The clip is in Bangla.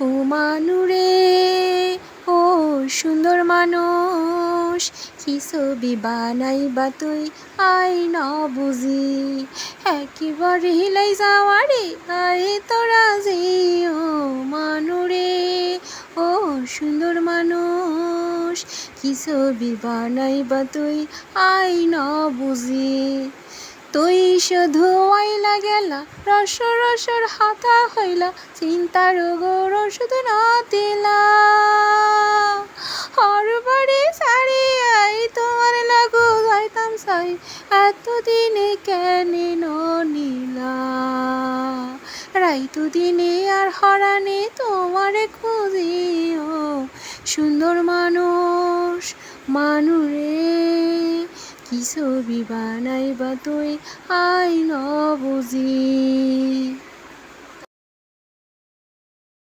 ও মানুরে ও সুন্দর মানুষ, কি ছবি বানাই বা তুই? আই ন বুঝি, একেবারে হিলাই যাওয়ারে আই তোরা যে ও মানুরে ও সুন্দর মানুষ, কি ছবি বানাই বা তুই? আই ন বুঝি। তুই শুধু আইলা গেলা, রস রসর হাতা হইলা, চিন্তার শুধু না দিলা। হর বাড়ি সারি আই তোমার লাগু যাইতাম সাই। এতদিনে কেন নিলা। রাইতু দিনে আর হরানে তোমারে খুঁজিও। সুন্দর মানুষ, মানুরে, কি ছবি বানাইবা তুই আই ন বুঝি।